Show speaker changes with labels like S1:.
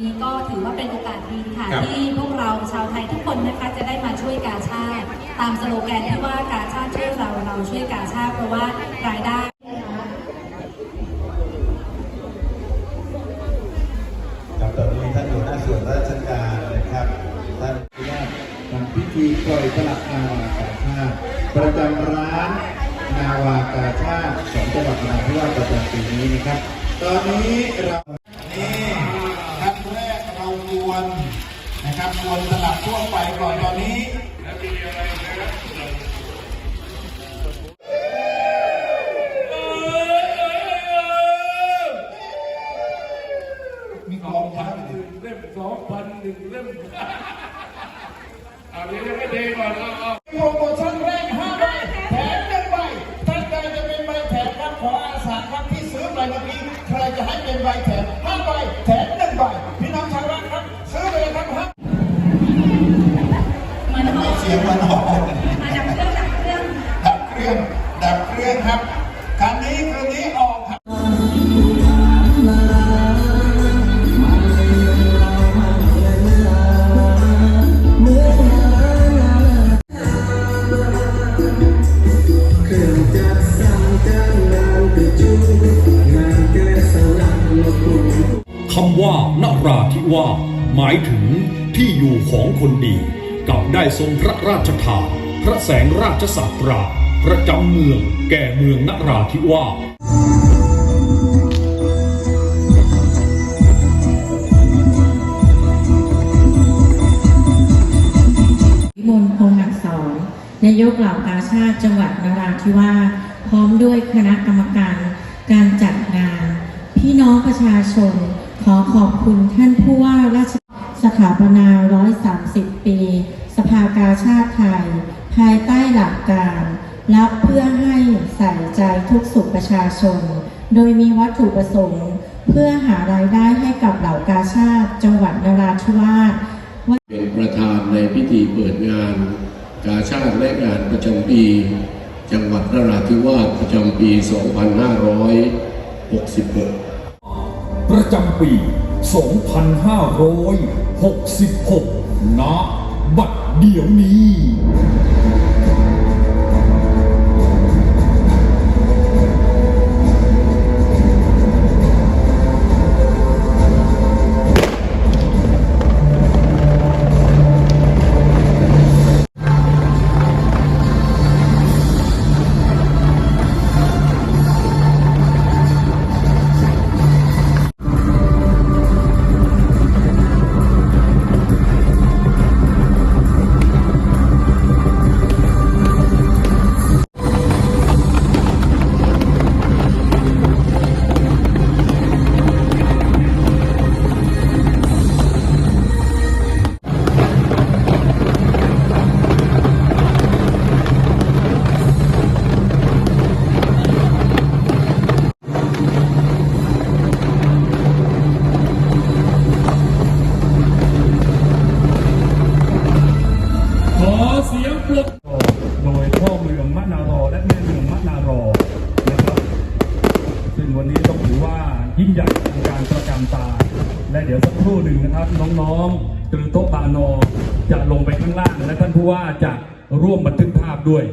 S1: นี้ก็ถือว่าเป็นโอกาสดีค่ะ
S2: ครับ
S1: ที่พวกเราชาวไทยทุกคนนะคะจะได้มาช่วยกาชาติตามสโลแกนที่ว่ากาชาติช่วยเราเราช่วยกาชาติเพราะว่ารายได้
S2: ครับตอนนี้ท่านหัวหน้าส่วนราชการนะครับ ท่าน
S3: ว่าทำพิธีปล่อยสลักนาวากาชาติประจำร้านนาวากาชาติของจังหวัดนราธิวาสประจำปีนี้นะครับ ตอนนี้เรานี่ขั้นแรกเรากวน นะครับกวนสลักทั่วไปก่อนตอนนี้มีกองพัน
S4: หนึ่งเล่มสองพันหนึ่งเล่มเอาเดี๋ยวจะไม่เทก่อนเอาเอา
S3: ครับคันนี้คื
S1: น
S3: นี้ออก
S1: ครับคำ
S5: ว่านราธิวาสหมายถึงที่อยู่ของคนดีกับได้ทรงพระราชทานพระแสงราชสาตรา ประจำเมืองแก่เมืองนราธิวาส
S6: วิมลพงษ์อักษรนายกเหล่ากาชาติจังหวัดนราธิวาสพร้อมด้วยคณะกรรมการการจัดงาน พี่น้องประชาชน ขอขอบคุณท่านผู้ว่าราชสถาปนา 130 ปี สภากาชาติไทย ภายใต้หลักการ รับเพื่อให้ใส่ใจทุกสุขประชาชน โดยมีวัตถุประสงค์ เพื่อหารายได้ให้กับเหล่ากาชาติ จังหวัดนราธิวาส
S4: เป็นประธานในพิธีเปิดงาน กาชาติและงานประจำปี จังหวัดนราธิวาสประจำปี 2566
S5: ประจำปี 2566 ณ บัดเดี๋ยวนี้
S7: ยิ่งใหญ่เป็นการประจำตา และเดี๋ยวสักครู่หนึ่งนะครับ น้องๆตือโต๊ะบานอจะลงไปข้างล่างและท่านผู้ว่าจะร่วมบันทึกภาพด้วย